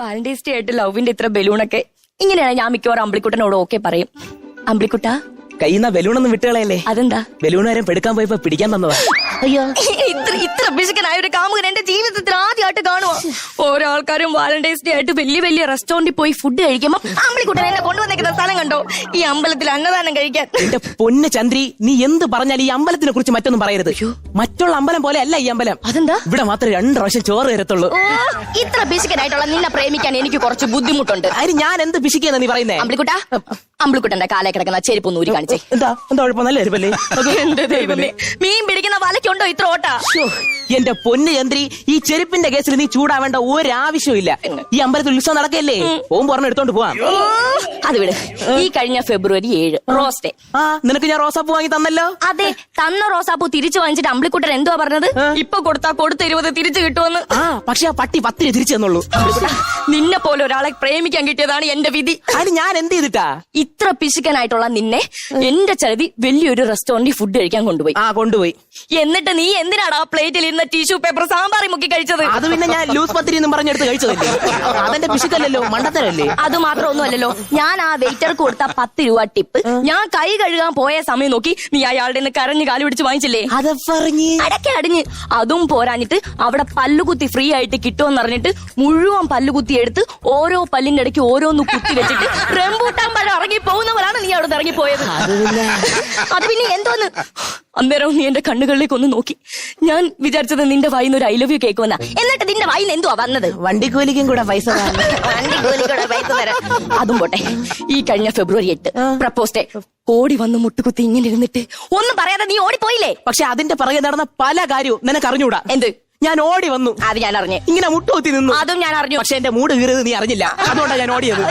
Valentine's day ആയിട്ട് ലവിന്റെ ഇത്ര ബലൂണൊക്കെ ഇങ്ങനെയാണ് ഞാൻ മിക്കവാറും അമ്പിളിക്കുട്ടനോട് ഓക്കെ പറയും. അമ്പിളിക്കുട്ട? കയ്യിൽ നിന്ന് ബലൂണൊന്നും വിട്ടുകളയല്ലേ അതെന്താ? ബലൂൺ വരെ പെടുക്കാൻ പോയപ്പോ പിടിക്കാൻ തന്നതാ. അയ്യോ. ഇത്ര ഇത്ര പിശുക്കനായ ഒരു കാമുകൻ എന്റെ ജീവിതത്തിൽ ആദ്യമായിട്ട് കാണുക ഓരോ ആൾക്കാരും വാലന്റൈൻസ് ഡേ ആയിട്ട് വലിയ വലിയ റെസ്റ്റോറന്റിൽ പോയി ഫുഡ് കഴിക്കുമ്പോ അമ്പിളിക്കുട്ടൻ എന്നെ കൊണ്ടുവന്നേക്കുന്ന സ്ഥലം കണ്ടോ? ഈ അമ്പലത്തിൽ അന്നദാനം കഴിക്കാൻ. എന്റെ പൊന്ന് ചന്ദ്രി നീ എന്ത് പറഞ്ഞാൽ ഈ അമ്പലത്തിനെ കുറിച്ച് മറ്റൊന്നും പറയരുത്. മറ്റുള്ള അമ്പലം പോലെ അല്ല ഈ അമ്പലം. അതെന്താ? ഇവിടെ മാത്രമേ രണ്ട് പ്രാവശ്യം ചോറ് തരത്തുള്ളൂ. ഓ ഇത്ര പിശുക്കനായിട്ടുള്ള നിന്നെ പ്രേമിക്കാൻ എനിക്ക് കുറച്ച് ബുദ്ധിമുട്ടുണ്ട്. അതിന് ഞാൻ എന്ത് പിശിക്കുന്ന നീ പറയുന്നേ? അമ്പിളിക്കുട്ട അമ്പിളിക്കുട്ടന്റെ കാലേ കിടക്കുന്ന ചെരുപ്പ് ഒന്ന് ഊരി കാണിച്ചേ. എന്താ? എന്താ കുഴപ്പം? നല്ല എരിപ്പല്ലേ എന്റെ ദൈവമേ? മീൻ പിടിക്കുന്ന വലയ്ക്കുണ്ടോ ഇത്ര ഓട്ട എന്റെ പൊന്ന് ചന്ദ്രി ഈ ചെരുപ്പിന്റെ കേസിൽ നീ ചൂടാവേണ്ട ഒരാവശ്യമില്ല ഇല്ല ഈ അമ്പലത്തിൽ ഉത്സവം നടക്കല്ലേ പോകുമ്പോ പറഞ്ഞു എടുത്തോണ്ട് പോവാം. ഓ, അത് വിട്. ഈ കഴിഞ്ഞ ഫെബ്രുവരി ഏഴ് റോസ് ഡേ. ആ നിനക്ക് ഞാൻ റോസാപ്പൂ വാങ്ങി തന്നല്ലോ? അതെ തന്ന റോസാപ്പൂ തിരിച്ചു വാങ്ങിച്ചിട്ട് അമ്പിളിക്കുട്ടൻ എന്തുവാ പറഞ്ഞത്? ഇപ്പൊ കൊടുത്താ കൊടുത്ത ഇരുപത് തിരിച്ചു കിട്ടുമെന്ന്. ആ പക്ഷെ ആ പട്ടി പത്തിന് തിരിച്ചു തന്നുള്ളൂ. നിന്നെ പോലെ ഒരാളെ പ്രേമിക്കാൻ കിട്ടിയതാണ് എന്റെ വിധി. അതിന് ഞാൻ എന്ത് ചെയ്തിട്ടാ? ഇത്ര പിശുക്കനായിട്ടുള്ള നിന്നെ എന്റെ ചെലവി വലിയൊരു റെസ്റ്റോറന്റിൽ ഫുഡ് കഴിക്കാൻ കൊണ്ടുപോയി. ആ കൊണ്ടുപോയി. എന്നിട്ട് നീ എന്തിനാണ് ആ പ്ലേറ്റിൽ ഇന്ന് ടിഷ്യൂ പേപ്പർ സാമ്പാറി മുക്കി കഴിച്ചത്. അത് പിന്നെ ഞാൻ ലൂസ് പത്തിരി എന്നും പറഞ്ഞെടുത്ത് കഴിച്ചതല്ലേ? അതെന്റെ പിശുക്കല്ലല്ലോ മണ്ടത്തരല്ലേ? അത് മാത്രമൊന്നുമല്ലല്ലോ. ഞാൻ ആ വെയിറ്റർക്ക് കൊടുത്ത പത്ത് രൂപ ടിപ്പ് ഞാൻ കൈ കഴുകാൻ പോയ സമയം നോക്കി നീ അയാളുടെ നിന്ന് കരഞ്ഞ് കാലു പിടിച്ച് വാങ്ങിച്ചില്ലേ? അത് പറഞ്ഞ്. അടക്കെ അടിഞ്ഞ്. അതും പോരാഞ്ഞിട്ട് അവിടെ പല്ലുകുത്തി ഫ്രീ ആയിട്ട് കിട്ടുമെന്ന് അറിഞ്ഞിട്ട് മുഴുവൻ പല്ലുകുത്തി എടുത്ത് ഓരോ പല്ലിന്റെ ഇടയ്ക്ക് ഓരോന്ന് കുത്തി വെച്ചിട്ട് റെമ്പൂട്ടാൻ പഴം ഇറങ്ങി പോകുന്നവരാണ് നീ അവിടെ ഇറങ്ങി പോയത്. അത് പിന്നെ എന്തോന്ന്? അന്നേരം നീ എന്റെ കണ്ണുകളിലേക്ക് ഒന്ന് നോക്കി. ഞാൻ വിചാരിച്ചത് നിന്റെ വായിന്ന് ഒരു ഐ ലവ് യു കേക്ക് വന്ന. എന്നിട്ട് നിന്റെ വായിന്ന് എന്തുവാ വന്നത്? വണ്ടിക്കൂലിക്കും കൂടെ പൈസ തരാം. അതും പോട്ടെ. ഈ കഴിഞ്ഞ ഫെബ്രുവരി എട്ട് പ്രപ്പോസ് ഡേ ഓടി വന്ന് മുട്ടുകുത്തി ഇങ്ങനെ ഇരുന്നിട്ട് ഒന്നും പറയാതെ നീ ഓടിപ്പോയില്ലേ? പക്ഷെ അതിന്റെ പിറകെ നടന്ന പല കാര്യവും നിനക്ക് അറിഞ്ഞൂടാ. എന്ത്? ഞാൻ ഓടി വന്നു. അത് ഞാൻ അറിഞ്ഞു. ഇങ്ങനെ മുട്ടുകുത്തി നിന്നു. അതും ഞാൻ അറിഞ്ഞു. പക്ഷെ എന്റെ മൂട് കീറിയത് നീ അറിഞ്ഞില്ല. അതുകൊണ്ടാണ് ഞാൻ ഓടിയത്.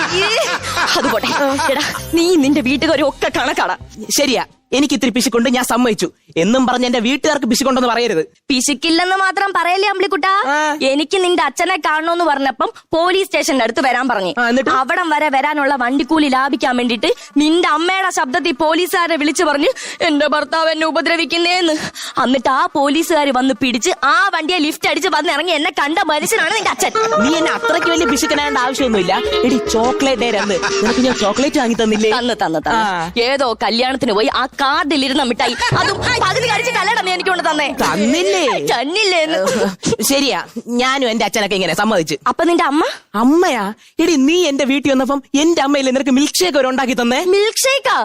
അത് പോട്ടെ. നീ നിന്റെ വീട്ടുകാരും ഒക്കെ കണക്കാടാ. ശരിയാ. എനിക്ക് ഇത്തിരി പിശുക്കൊണ്ട് ഞാൻ സമ്മതിച്ചു. എന്നും പറഞ്ഞ് എന്റെ വീട്ടുകാർക്ക് പിശുക്കൊണ്ടെന്ന് പറയരുത്. പിശുക്കില്ലെന്ന് മാത്രം പറയല്ലേ അമ്പിളിക്കുട്ട. എനിക്ക് നിന്റെ അച്ഛനെ കാണണമെന്ന് പറഞ്ഞപ്പം പോലീസ് സ്റ്റേഷന്റെ അടുത്ത് വരാൻ പറഞ്ഞു? അവിടം വരെ വരാനുള്ള വണ്ടിക്കൂലി ലാഭിക്കാൻ വേണ്ടിട്ട് നിന്റെ അമ്മയുടെ ശബ്ദത്തിൽ പോലീസുകാരെ വിളിച്ചു പറഞ്ഞു എന്റെ ഭർത്താവ് എന്നെ ഉപദ്രവിക്കുന്നേന്ന്. എന്നിട്ട് ആ പോലീസുകാർ വന്ന് പിടിച്ച് ആ വണ്ടിയെ ലിഫ്റ്റ് അടിച്ച് വന്ന് ഇറങ്ങി എന്നെ കണ്ട മനുഷ്യനാണ് നിന്റെ അച്ഛൻ. നീ എന്നെ അത്രയ്ക്ക് വലിയ പിശുക്കനായേണ്ട ആവശ്യമൊന്നുമില്ല. എടി ചോക്ലേറ്റ് ഡേ നിനക്ക് ഞാൻ ചോക്ലേറ്റ് വാങ്ങി തന്നില്ലേ? തന്ന് തന്ന് തന്ന്. ഏതോ കല്യാണത്തിന് പോയി ആ കാർഡിലിരുന്ന മിഠായി. അതും പകുതി കഴിച്ചിട്ടല്ലടാ നീ എനിക്ക് കൊണ്ട് തന്നേ. തന്നില്ലേ? തന്നില്ലേ ശരിയാ. ഞാനും എന്റെ അച്ഛനൊക്കെ ഇങ്ങനെ സമ്മതിച്ചു. അപ്പൊ നിന്റെ അമ്മ? അമ്മയാ? എടി നീ എന്റെ വീട്ടിൽ വന്നപ്പം എന്റെ അമ്മയില്ലേ നിനക്ക് മിൽക്ക് ഷേക്ക് ഒരു ഉണ്ടാക്കി തന്നേ. മിൽക്ക് ഷേക്കാ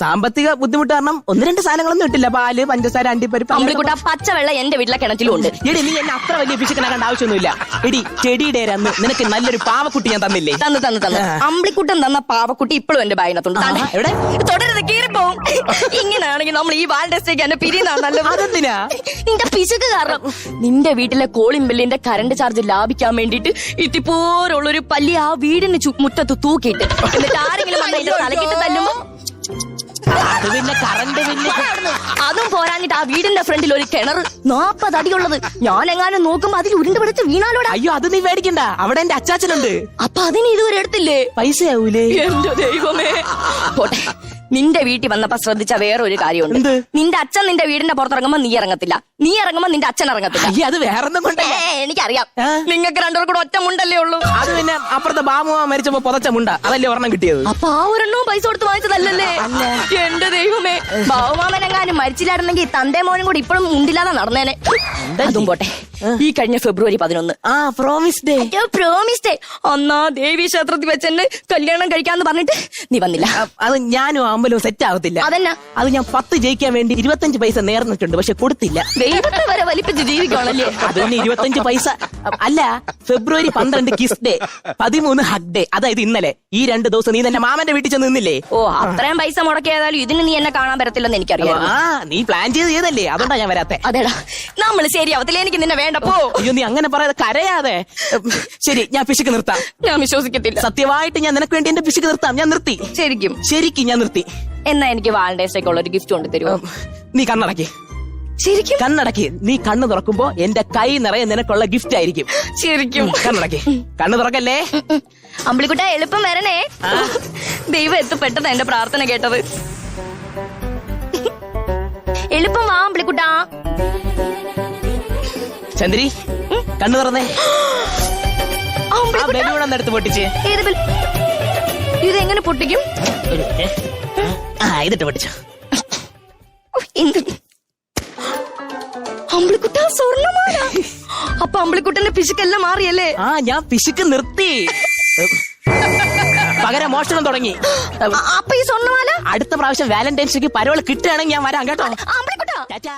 സാമ്പത്തിക ബുദ്ധിമുട്ട് കാരണം ഒന്ന് രണ്ട് സാധനങ്ങളൊന്നും ഇട്ടില്ല. പാൽ പഞ്ചസാര അണ്ടിപ്പരിപ്പ് അമ്പിളിക്കുട്ട പച്ചവെള്ളം എന്റെ വീട്ടിലെ കിണറ്റിലും ഉണ്ട്. എടി നീ എന്നെ അത്ര വലിയ പിശുക്കനാകേണ്ട ആവശ്യമൊന്നുമില്ല. എടി ചെടിയുടെ അന്ന് നിനക്ക് നല്ലൊരു പാവക്കുട്ടി ഞാൻ തന്നില്ലേ? തന്ന് തന്ന് തന്ന്. അമ്പിളിക്കുട്ടൻ തന്ന പാവക്കുട്ടി ഇപ്പോഴും എന്റെ ബാഗിനകത്തുണ്ട്. എവിടെ? തുടരുത് കീറിപ്പോവും. ഇങ്ങനെയാണെങ്കിൽ നമ്മൾ ഈ വാലന്റൈൻസ് ഡേക്ക് എന്നെ പിരിയുന്നതാണ് നല്ലത്. നിന്റെ പിശുക്ക് കാരണം. നിന്റെ വീട്ടിലെ കോളിംഗ് ബില്ലിന്റെ കറണ്ട് ചാർജ് ലാഭിക്കാൻ വേണ്ടിട്ട് ഇത്തിപ്പോരുള്ളൊരു പല്ലി ആ വീടിന് മുറ്റത്ത് തൂക്കിയിട്ട്. എന്നിട്ട് ആരെങ്കിലും വന്ന് അതിന്റെ തലക്കിട്ട് തല്ലുമ്പോ അത് പിന്നെ കറണ്ട് ബില്ല് അതും പോരാഞ്ഞിട്ട് ആ വീടിന്റെ ഫ്രണ്ടിൽ ഒരു കിണർ നാപ്പത് അടിയുള്ളത്. ഞാൻ എങ്ങാനും നോക്കുമ്പോ അതിൽ ഉരുണ്ട് പിടിച്ച് വീണാലോടെ. അയ്യോ അത് നീ മേടിക്കണ്ട. അവിടെ എന്റെ അച്ചാച്ചനുണ്ട്. അപ്പൊ അതിന് ഇതുവരെ എടുത്തില്ലേ? പൈസയാവൂലേ? എന്റെ ദൈവമേ. പോട്ടെ. നിന്റെ വീട്ടിൽ വന്നപ്പോ ശ്രദ്ധിച്ച വേറെ ഒരു കാര്യമുണ്ട് നിന്റെ അച്ഛൻ നിന്റെ വീടിന്റെ പുറത്തിറങ്ങുമ്പോ നീ ഇറങ്ങത്തില്ല. നീ ഇറങ്ങുമ്പോ നിന്റെ അച്ഛൻ ഇറങ്ങത്തില്ല. അത് വേറൊന്നും എനിക്കറിയാം? നിങ്ങൾക്ക് രണ്ടുപേർക്കും കൂടെ ഒറ്റ മുണ്ടല്ലേ ഉള്ളൂ. അത് പിന്നെ അപ്പുറത്തെ ബാമു മരിച്ചപ്പോ പുതച്ച മുണ്ട. അതല്ലേ ഒരെണ്ണം കിട്ടിയത്? അപ്പൊ ആ ഒരെണ്ണവും പൈസ കൊടുത്ത് വാങ്ങിച്ചതല്ലല്ലേ? എന്റെ ദൈവമേ. ബാബുമാമൻ എങ്ങാനും മരിച്ചില്ലായിരുന്നെങ്കിൽ തന്റെ മോനും കൂടി ഇപ്പോഴും മുണ്ടില്ലാതെ നടന്നേനെ. അതും പോട്ടെ. ഈ കഴിഞ്ഞ ഫെബ്രുവരി പതിനൊന്ന്. ആ പ്രോമിസ് ഡേ പ്രോമിസ് ഡേ അന്നാ ദേവി ക്ഷേത്രത്തിൽ വെച്ച് എന്നെ കല്യാണം കഴിക്കാന്ന് പറഞ്ഞിട്ട് നീ വന്നില്ല. അത് ഞാനും അമ്പലവും സെറ്റ് ആവത്തില്ല. അതെന്നാ? അത് ഞാൻ പത്ത് ജയിക്കാൻ വേണ്ടി ഇരുപത്തഞ്ച് പൈസ നേർന്നിട്ടുണ്ട് പക്ഷെ കൊടുത്തില്ല. ദൈവത്തെ വരെ വലിപ്പിച്ച് ജീവിക്കണല്ലേ അതൊന്നും തന്നെ ഇരുപത്തഞ്ച് പൈസ. അല്ല ഫെബ്രുവരി പന്ത്രണ്ട് കിസ് ഡേ പതിമൂന്ന് ഹഗ് ഡേ അതായത് ഇന്നലെ. ഈ രണ്ട് ദിവസം നീ തന്നെ മാമന്റെ വീട്ടിൽ ചെന്ന് നിന്നില്ലേ? ഓ അത്രയും പൈസ മുടക്കിയതായാലും ഇതിന് നീ എന്നെ കാണാൻ പറ്റത്തില്ലെന്ന് എനിക്കറിയാം ആ നീ പ്ലാൻ ചെയ്ത് ചെയ്തല്ലേ. അതുകൊണ്ടാ ഞാൻ വരാത്തെ. അതെടാ നമ്മൾ ശരിയാവത്തില്ല? എനിക്ക് നിന്നെ വേണ്ട പോ. അയ്യോ നീ അങ്ങനെ പറയാതെ കരയാതെ. ശരി ഞാൻ പിശുക്ക് നിർത്താം. ഞാൻ വിശ്വസിക്കത്തില്ല. സത്യമായിട്ട് ഞാൻ നിനക്ക് വേണ്ടി എന്റെ പിശുക്ക് നിർത്താം. ഞാൻ നിർത്തി. ശരിക്കും. ശരിക്കും ഞാൻ നിർത്തി. എന്നാ എനിക്ക് വാലന്റൈൻസ് ഡേക്ക് ഉള്ള ഒരു ഗിഫ്റ്റ് കൊണ്ട് തരുമോ നീ കണ്ണടക്കി. ശരിക്കും? കണ്ണടക്കി. നീ കണ്ണു തുറക്കുമ്പോ എന്റെ കൈ നിറയെ നിനക്കുള്ള ഗിഫ്റ്റ് ആയിരിക്കും. ശരിക്കും. കണ്ണടക്കി. കണ്ണു തുറക്കല്ലേ? അമ്പിളിക്കുട്ട എളുപ്പം വരണേ. ദൈവം എത്തപ്പെട്ടത് എന്റെ പ്രാർത്ഥന കേട്ടത്. എളുപ്പം വാ അമ്പിളിക്കുട്ടാ. ചന്ദ്രി കണ്ണു തുറന്നേ. ആ അമ്പിളിക്കുട്ട. ബലൂൺ ഒന്ന് എടുത്ത് പൊട്ടിച്ച്. ഏത് ഇതെങ്ങനെ പൊട്ടിക്കും? ഒരു മിനിറ്റ്. ആ ഇതിട്ട് പൊട്ടിച്ചോ. ഉഫ്, എന്ത്? അമ്പിളിക്കുട്ട സ്വർണമാല അപ്പൊ അമ്പിളിക്കുട്ടന്റെ പിശുക്കെല്ലാം മാറിയല്ലേ? ആ ഞാൻ പിശുക്ക് നിർത്തി. പകരം മോഷണം തുടങ്ങി. അ- അപ്പൊ ഈ സ്വർണമാല അടുത്ത പ്രാവശ്യം വാലന്റൈൻസ് ഡേക്ക് പരോൾ കിട്ടുകയാണെങ്കിൽ ഞാൻ വരാം കേട്ടോ. അമ്പിളിക്കുട്ട. ടാറ്റാ.